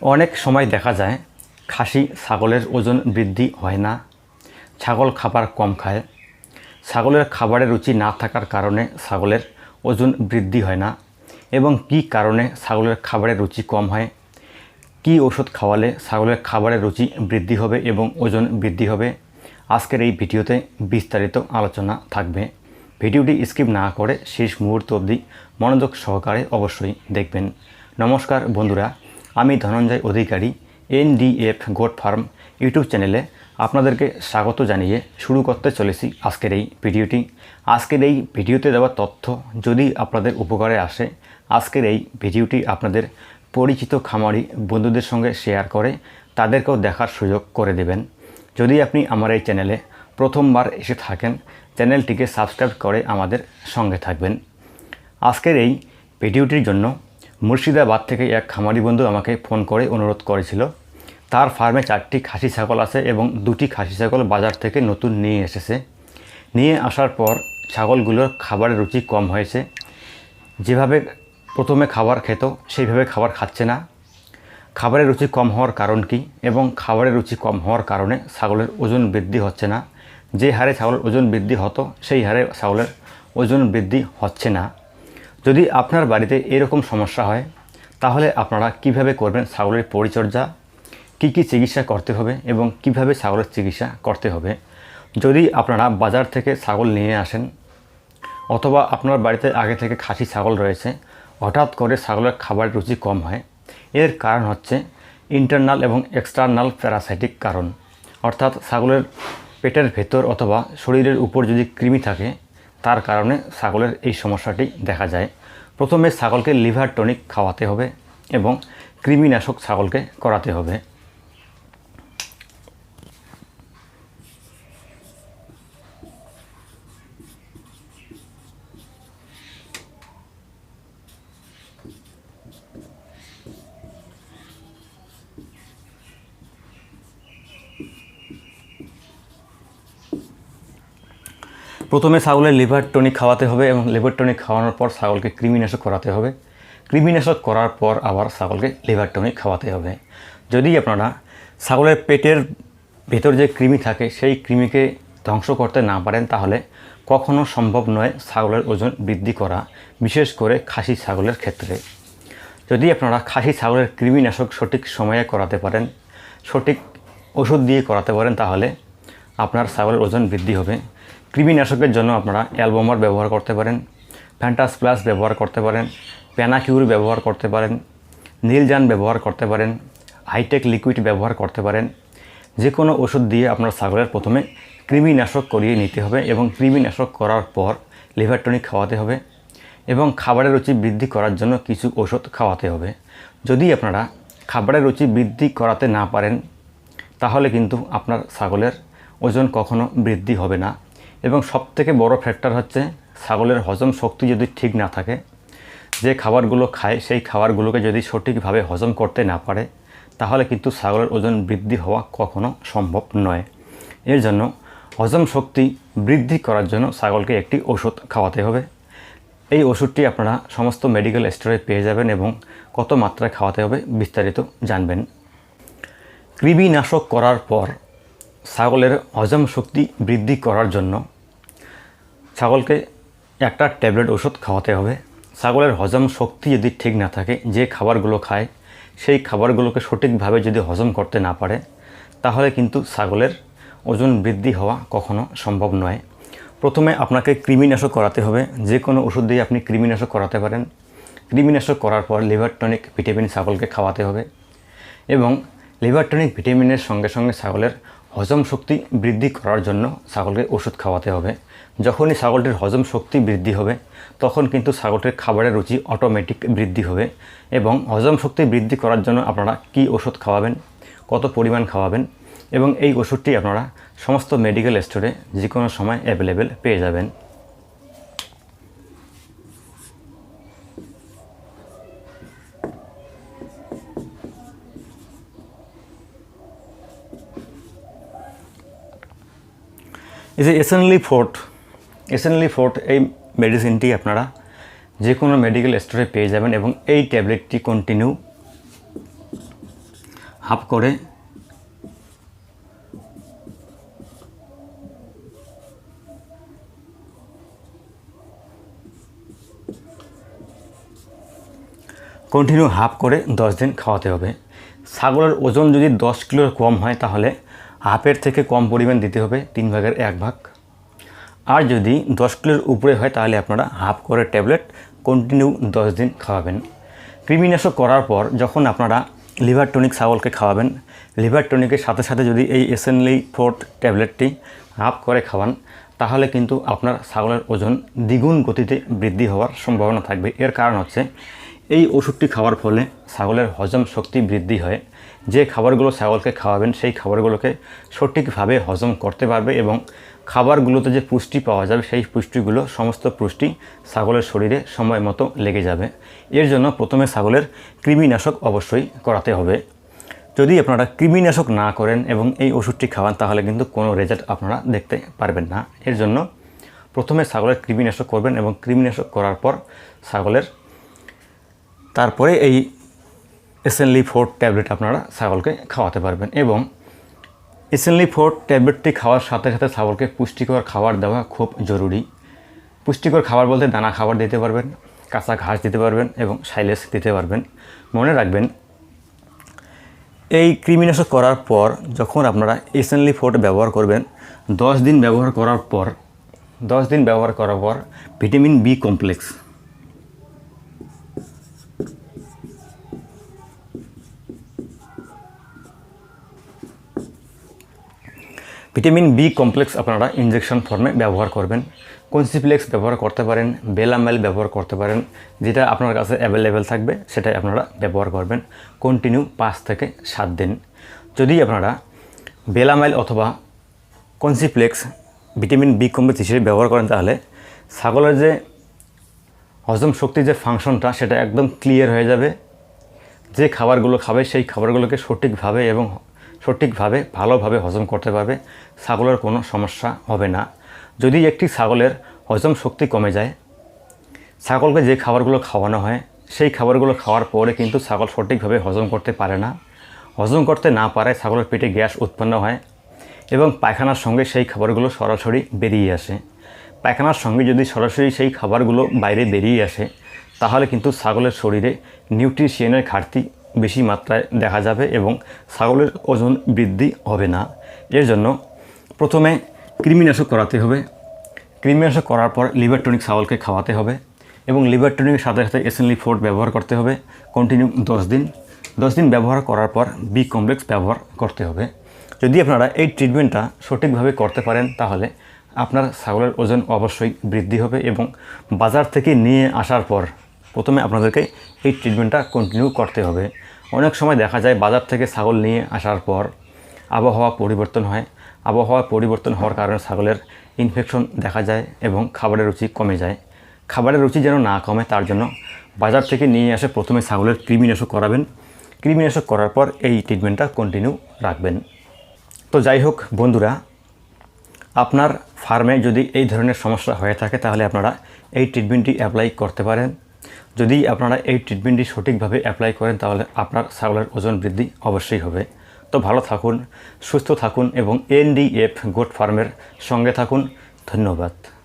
অনেক সময় দেখা যায় খাসি ছাগলের ওজন বৃদ্ধি হয় না, ছাগল খাবার কম খায়, ছাগলের খাবারের রুচি না থাকার কারণে ছাগলের ওজন বৃদ্ধি হয় না এবং কী কারণে ছাগলের খাবারের রুচি কম হয়, কী ওষুধ খাওয়ালে ছাগলের খাবারের রুচি বৃদ্ধি হবে এবং ওজন বৃদ্ধি হবে, আজকের এই ভিডিওতে বিস্তারিত আলোচনা থাকবে। ভিডিওটি স্কিপ না করে শেষ মুহূর্ত অবধি মনোযোগ সহকারে অবশ্যই দেখবেন। নমস্কার বন্ধুরা আমি Dhananjay Adhikari NDF goat farm YouTube চ্যানেলে আপনাদেরকে স্বাগত জানিয়ে শুরু করতে চলেছি আজকের এই ভিডিওটি। আজকের এই ভিডিওতে দেওয়া তথ্য যদি আপনাদের উপকারে আসে, আজকের এই ভিডিওটি আপনাদের পরিচিত খামারি বন্ধুদের সঙ্গে শেয়ার করে তাদেরকেও দেখার সুযোগ করে দেবেন। যদি আপনি আমার এই চ্যানেলে প্রথমবার এসে থাকেন, চ্যানেলটিকে সাবস্ক্রাইব করে আমাদের সঙ্গে থাকবেন। আজকের এই ভিডিওটির জন্য মুর্শিদাবাদ থেকে এক খামারি বন্ধু আমাকে ফোন করে অনুরোধ করেছিল। তার ফার্মে চারটি খাসি ছাগল আছে এবং দুটি খাসি ছাগল বাজার থেকে নতুন নিয়ে এসেছে। নিয়ে আসার পর ছাগলগুলোর খাবারের রুচি কম হয়েছে। যেভাবে প্রথমে খাবার খেত, সেইভাবে খাবার খাচ্ছে না। খাবারের রুচি কম হওয়ার কারণ কি এবং খাবারের রুচি কম হওয়ার কারণে ছাগলের ওজন বৃদ্ধি হচ্ছে না। যে হারে ছাগলের ওজন বৃদ্ধি হতো, সেই হারে ছাগলের ওজন বৃদ্ধি হচ্ছে না। যদি আপনার বাড়িতে এরকম সমস্যা হয়, তাহলে আপনারা কীভাবে করবেন ছাগলের পরিচর্যা? কী কী চিকিৎসা করতে হবে এবং কীভাবে ছাগলের চিকিৎসা করতে হবে? যদি আপনারা বাজার থেকে ছাগল নিয়ে আসেন অথবা আপনার বাড়িতে আগে থেকে খাসি ছাগল রয়েছে, হঠাৎ করে ছাগলের খাবারের রুচি কম হয়, এর কারণ হচ্ছে ইন্টারনাল এবং এক্সটার্নাল প্যারাসাইটিক কারণ। অর্থাৎ ছাগলের পেটের ভেতর অথবা শরীরের উপর যদি কৃমি থাকে তার কারণে ছাগলের এই সমস্যাটি দেখা যায়। প্রথমে ছাগলকে লিভার টনিক খাওয়াতে হবে এবং কৃমিনাশক ছাগলকে করাতে হবে। প্রথমে ছাগলের লিভার টনিক খাওয়াতে হবে এবং লিভার টনিক খাওয়ানোর পর ছাগলকে কৃমিনাশক করাতে হবে। কৃমিনাশক করার পর আবার ছাগলকে লিভার টনিক খাওয়াতে হবে। যদি আপনারা ছাগলের পেটের ভেতর যে কৃমি থাকে, সেই কৃমিকে ধ্বংস করতে না পারেন, তাহলে কখনো সম্ভব নয় ছাগলের ওজন বৃদ্ধি করা, বিশেষ করে খাসি ছাগলের ক্ষেত্রে। যদি আপনারা খাসি ছাগলের কৃমিনাশক সঠিক সময়ে করাতে পারেন, সঠিক ওষুধ দিয়ে করাতে পারেন, তাহলে আপনার ছাগলের ওজন বৃদ্ধি হবে। কৃমিনাশকের জন্য আপনারা অ্যালবোমার ব্যবহার করতে পারেন, ফ্যান্টাস প্লাস ব্যবহার করতে পারেন, প্যানাকিউর ব্যবহার করতে পারেন নীলজান ব্যবহার করতে পারেন, হাইটেক লিকুইড ব্যবহার করতে পারেন। যে কোনো ওষুধ দিয়ে আপনার ছাগলের প্রথমে কৃমিনাশক করিয়ে নিতে হবে এবং কৃমিনাশক করার পর লিভার টনিক খাওয়াতে হবে এবং খাবারের রুচি বৃদ্ধি করার জন্য কিছু ওষুধ খাওয়াতে হবে। যদি আপনারা খাবারের রুচি বৃদ্ধি করাতে না পারেন, তাহলে কিন্তু আপনার ছাগলের ওজন কখনো বৃদ্ধি হবে না। এবং সবথেকে বড় ফ্যাক্টর হচ্ছে ছাগলের হজম শক্তি যদি ঠিক না থাকে, যে খাবারগুলো খায় সেই খাবারগুলোকে যদি সঠিকভাবে হজম করতে না পারে, তাহলে কিন্তু ছাগলের ওজন বৃদ্ধি হওয়া কখনো সম্ভব নয়। এর জন্য হজম শক্তি বৃদ্ধি করার জন্য ছাগলকে একটি ওষুধ খাওয়াতে হবে। এই ওষুধটি আপনারা সমস্ত মেডিকেল স্টোরে পেয়ে যাবেন এবং কত মাত্রায় খাওয়াতে হবে বিস্তারিত জানবেন। কৃমিনাশক করার পর ছাগলের হজম শক্তি বৃদ্ধি করার জন্য ছাগলকে একটা ট্যাবলেট ওষুধ খাওয়াতে হবে। ছাগলের হজম শক্তি যদি ঠিক না থাকে, যে খাবারগুলো খায়, সেই খাবারগুলোকে সঠিকভাবে যদি হজম করতে না পারে, তাহলে কিন্তু ছাগলের ওজন বৃদ্ধি হওয়া কখনো সম্ভব নয়। প্রথমে আপনাকে কৃমিনাশক করাতে হবে। যে কোনো ওষুধ দিয়ে আপনি কৃমিনাশক করাতে পারেন। কৃমিনাশক করার পর লিভার টনিক, ভিটামিন ছাগলকে খাওয়াতে হবে এবং লিভার টনিক, ভিটামিনের সঙ্গে সঙ্গে ছাগলের হজম শক্তি বৃদ্ধি করার জন্য ছাগলকে ওষুধ খাওয়াতে হবে। যখনই ছাগলটির হজম শক্তি বৃদ্ধি হবে, তখন কিন্তু ছাগলটির খাবারের রুচি অটোমেটিক বৃদ্ধি হবে এবং হজম শক্তি বৃদ্ধি করার জন্য আপনারা কি ওষুধ খাওয়াবেন, কত পরিমাণ খাওয়াবেন এবং এই ওষুধটি আপনারা সমস্ত মেডিকেল স্টোরে যে কোনো সময় অ্যাভেলেবেল পেয়ে যাবেন। এই যে এসেনলি ফোর্ট এসেনলি ফোর্ট এই মেডিসিনটি আপনারা যে কোনো মেডিকেল স্টোরে পেয়ে যাবেন এবং এই ট্যাবলেটটি কন্টিনিউ হাফ করে কন্টিনিউ হাফ করে দশ দিন খাওয়াতে হবে। ছাগলের ওজন যদি দশ কিলোর কম হয় তাহলে হাফের থেকে কম পরিমাণ দিতে হবে, তিন ভাগের এক ভাগ। আর যদি দশ কিলোর উপরে হয়, তাহলে আপনারা হাফ করে ট্যাবলেট কন্টিনিউ দশ দিন খাওয়াবেন। কৃমিনাশক করার পর যখন আপনারা লিভার টনিক ছাগলকে খাওয়াবেন, লিভার টনিকের সাথে সাথে যদি এই এসেনলি ফোর্থ ট্যাবলেটটি হাফ করে খাওয়ান, তাহলে কিন্তু আপনার ছাগলের ওজন দ্বিগুণ গতিতে বৃদ্ধি হওয়ার সম্ভাবনা থাকবে। এর কারণ হচ্ছে, এই ওষুধটি খাওয়ার ফলে ছাগলের হজম শক্তি বৃদ্ধি হয় যে খাবারগুলো ছাগলকে খাওয়াবেন, সেই খাবারগুলোকে সঠিকভাবে হজম করতে পারবে এবং খাবারগুলোতে যে পুষ্টি পাওয়া যাবে, সেই পুষ্টিগুলো, সমস্ত পুষ্টি ছাগলের শরীরে সময় মতো লেগে যাবে। এর জন্য প্রথমে ছাগলের কৃমিনাশক অবশ্যই করাতে হবে। যদি আপনারা কৃমিনাশক না করেন এবং এই ওষুধটি খাওয়ান, তাহলে কিন্তু কোনো রেজাল্ট আপনারা দেখতে পারবেন না। এর জন্য প্রথমে ছাগলের কৃমিনাশক করবেন এবং কৃমিনাশক করার পর ছাগলের, তারপরে এই এসেনলি ফোর ট্যাবলেট আপনারা ছাগলকে খাওয়াতে পারবেন এবং এসেনলি ফোর ট্যাবলেটটি খাওয়ার সাথে সাথে ছাগলকে পুষ্টিকর খাবার দেওয়া খুব জরুরি। পুষ্টিকর খাবার বলতে দানা খাবার দিতে পারবেন, কাঁচা ঘাস দিতে পারবেন এবং সাইলেস দিতে পারবেন। মনে রাখবেন, এই কৃমিনাশক করার পর যখন আপনারা এসেনলি ফোর্ট ব্যবহার করবেন, দশ দিন ব্যবহার করার পর, দশ দিন ব্যবহার করার পর vitamin B complex vitamin B complex আপনারা ইনজেকশন ফর্মে ব্যবহার করবেন। কনসিপ্লেক্স ব্যবহার করতে পারেন? বেলামেল ব্যবহার করতে পারেন। যেটা আপনার কাছে অ্যাভেলেবেল থাকবে, সেটাই আপনারা ব্যবহার করবেন। কন্টিনিউ পাঁচ থেকে সাত দিন। যদি আপনারা বেলামাইল অথবা কনসিপ্লেক্স ভিটামিন বি কমপ্লেক্স হিসেবে ব্যবহার করেন, তাহলে ছাগলের যে হজম শক্তির যে ফাংশনটা, সেটা একদম ক্লিয়ার হয়ে যাবে। যে খাবারগুলো খাবে, সেই খাবারগুলোকে সঠিকভাবে এবং সঠিকভাবে, ভালোভাবে হজম করতে পারবে। ছাগলের কোনো সমস্যা হবে না। যদি একটি ছাগলের হজম শক্তি কমে যায়, ছাগলকে যে খাবারগুলো খাওয়ানো হয়, সেই খাবারগুলো খাওয়ার পরে কিন্তু ছাগল সঠিকভাবে হজম করতে পারে না। হজম করতে না পারে ছাগলের পেটে গ্যাস উৎপন্ন হয় এবং পায়খানার সঙ্গে সেই খাবারগুলো সরাসরি বেরিয়ে আসে। পায়খানার সঙ্গে যদি সরাসরি সেই খাবারগুলো বাইরে বেরিয়ে আসে, তাহলে কিন্তু ছাগলের শরীরে নিউট্রিশিয়ানের ঘাটতি বেশি মাত্রায় দেখা যাবে এবং ছাগলের ওজন বৃদ্ধি হবে না। এর জন্য প্রথমে কৃমিনাশক করাতে হবে। কৃমিনাশক করার পর লিভার টনিক ছাগলকে খাওয়াতে হবে এবং লিভার টনিকের সাথে সাথে এসেনলি ফোর্ড ব্যবহার করতে হবে কন্টিনিউ দশ দিন। দশ দিন ব্যবহার করার পর বি কমপ্লেক্স ব্যবহার করতে হবে। যদি আপনারা এই ট্রিটমেন্টটা সঠিকভাবে করতে পারেন, তাহলে আপনার ছাগলের ওজন অবশ্যই বৃদ্ধি হবে এবং বাজার থেকে নিয়ে আসার পর প্রথমে আপনাদেরকে এই ট্রিটমেন্টটা কন্টিনিউ করতে হবে। অনেক সময় দেখা যায় বাজার থেকে ছাগল নিয়ে আসার পর আবহাওয়া পরিবর্তন হয়। আবহাওয়া পরিবর্তন হওয়ার কারণে ছাগলের ইনফেকশন দেখা যায় এবং খাবারের রুচি কমে যায়। খাবারের রুচি যেন না কমে, তার জন্য বাজার থেকে নিয়ে আসে প্রথমে ছাগলের কৃমিনাশক করাবেন। কৃমিনাশক করার পর এই ট্রিটমেন্টটা কন্টিনিউ রাখবেন। তো যাই হোক বন্ধুরা, আপনার ফার্মে যদি এই ধরনের সমস্যা হয়ে থাকে, তাহলে আপনারা এই ট্রিটমেন্টটি অ্যাপ্লাই করতে পারেন। যদি আপনারা এই ট্রিটমেন্টটি সঠিকভাবে অ্যাপ্লাই করেন, তাহলে আপনার ছাগলের ওজন বৃদ্ধি অবশ্যই হবে। তো ভালো থাকুন, সুস্থ থাকুন এবং এনডিএফ গোট ফার্মের সঙ্গে থাকুন। ধন্যবাদ।